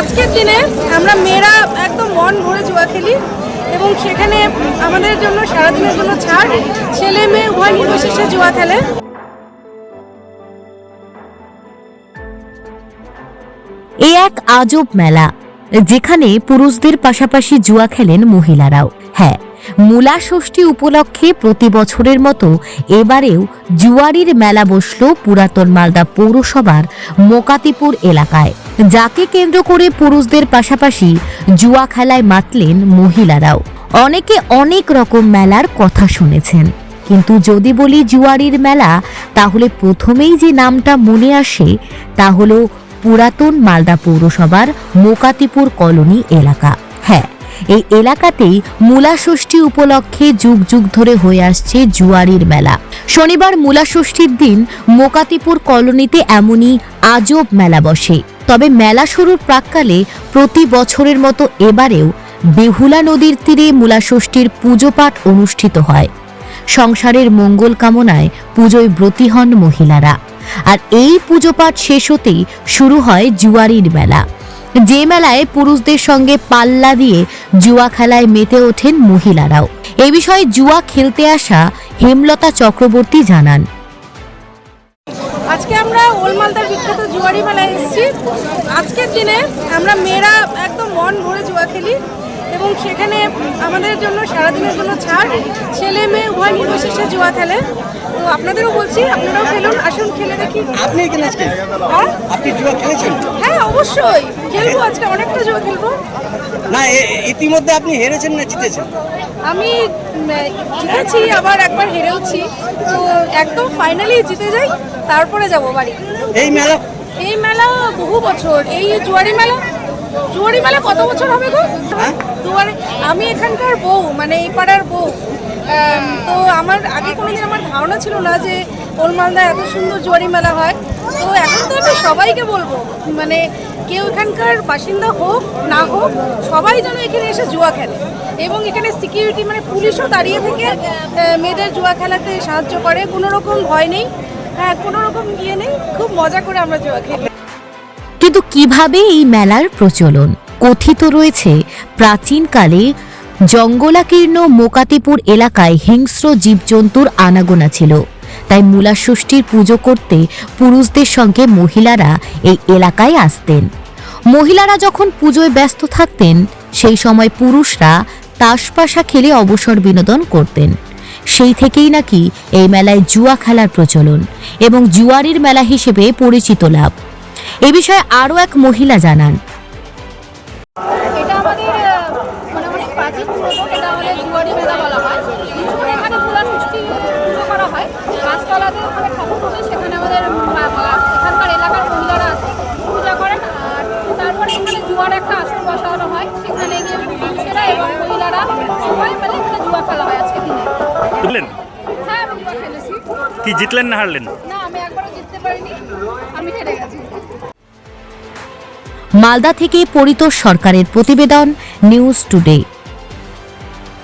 আজকের দিনে আমরা মেয়েরা একদম মন ভরে জুয়া খেলি এবং সেখানে আমাদের জন্য, সারাদিনের জন্য ছাড়, ছেলে মেয়ে উভয় নির্বিশেষে জুয়া খেলে। এ এক আজব মেলা, যেখানে পুরুষদের পাশাপাশি জুয়া খেলেন মহিলারাও। হ্যাঁ মূলা ষষ্ঠী উপলক্ষে প্রতি বছরের মতো এবারেও জুয়ারির মেলা বসল পুরাতন মালদা পৌরসভার মোকাতিপুর এলাকায়। যাকে কেন্দ্র করে পুরুষদের পাশাপাশি জুয়া খেলায় মাতলেন মহিলারাও। অনেকে অনেক রকম মেলার কথা শুনেছেন। কিন্তু যদি বলি জুয়ারির মেলা, তাহলে প্রথমেই যে নামটা মনে আসে, তা হলো পুরাতন মালদা পৌরসভার মোকাতিপুর কলোনি এলাকা। হ্যাঁ এই এলাকাতেই মূলাষষ্ঠী উপলক্ষে যুগ যুগ ধরে হয়ে আসছে জুয়ারির মেলা। শনিবার মূলাষষ্ঠীর দিন মোকাতিপুর কলোনিতে এমনই আজব মেলা বসে। তবে মেলা শুরুর প্রাককালে প্রতি বছরের মতো এবারেও বেহুলা নদীর তীরে মূলা ষষ্ঠীর পুজো পাঠ অনুষ্ঠিত হয়। সংসারের মঙ্গল কামনায় পুজোয় ব্রতী হন মহিলারা। আর এই পুজো পাঠ শেষ হতেই শুরু হয় জুয়ারির মেলা। যে মেলায় পুরুষদের সঙ্গে পাল্লা দিয়ে জুয়া খেলায় মেতে ওঠেন মহিলারাও। এ বিষয়ে জুয়া খেলতে আসা হেমলতা চক্রবর্তী জানান। আজকে আমরা ওলমালদার বিখ্যাত জুয়ারি মেলায় এসেছি। আজকের দিনে আমরা মেয়েরা একদম মন ভরে জুয়া খেলি এবং সেখানে আমাদের জন্য সারাদিনের জন্য ছাড় ছেলে মেয়ে উভয় নির্বিশেষে জুয়া খেলে। তো আপনাদেরও বলছি আপনারাও খেলুন আসুন খেলে দেখি। আপনি হ্যাঁ? আপনি জুয়া খেলেছেন? হ্যাঁ অবশ্যই। খেলব আজকে অনেকটা জুয়া খেলব। না ইতিমধ্যে আপনি হেরেছেন না জিতেছেন? আমি জিতেছি আবার একবার হেরেওছি। তো একদম ফাইনালি জিতে যাই। তারপরে যাব বাড়ি। এই মেলা? এই মেলা বহু বছর। এই জুয়ারি মেলা? জুয়ারি মেলা কত বছর হবে গো? হ্যাঁ? জুয়ারি আমি এখানকার বউ মানে এই পাড়ার বউ। তো আমার আগে কোনোদিন আমার ধারণা ছিল না যে ওলমালদা এত সুন্দর জুয়ারি মেলা হয়। তো এখন তো আমি সবাইকে বলব মানে কেউ এখানকার বাসিন্দা হোক না হোক সবাই যেন এখানে এসে জুয়া খেলে। এবং এখানে সিকিউরিটি মানে পুলিশও দাঁড়িয়ে থেকে মেয়েদের জুয়া খেলাতে সাহায্য করে। কোনো রকম ভয় নেই। হ্যাঁ ইয়ে কিন্তু কীভাবে এই মেলার প্রচলন? কথিত রয়েছে, প্রাচীনকালে জঙ্গলাকীর্ণ মোকাতিপুর এলাকায় হিংস্র জীবজন্তুর আনাগোনা ছিল। তাই মূলা ষষ্ঠীর পুজো করতে পুরুষদের সঙ্গে মহিলারা এই এলাকায় আসতেন। মহিলারা যখন পুজোয় ব্যস্ত থাকতেন, সেই সময় পুরুষরা তাসপাশা খেলে অবসর বিনোদন করতেন। সেই থেকেই নাকি এই মেলায় জুয়া খেলার প্রচলন এবং জুয়ারির মেলা হিসেবে পরিচিত লাভ। এ বিষয়ে আরও এক মহিলা জানান। মানে একটা আসর বসানো হয়, সেখানে গিয়ে পুরুষেরা এবং মহিলারা সবাই মিলে জিতলেন হ্যাঁ কি জিতলেন না হারলেন? না আমি একবারও জিততে পারিনি। আমি হেরে গেছি। মালদা থেকে পরিতোষ সরকারের প্রতিবেদন নিউজ টুডে।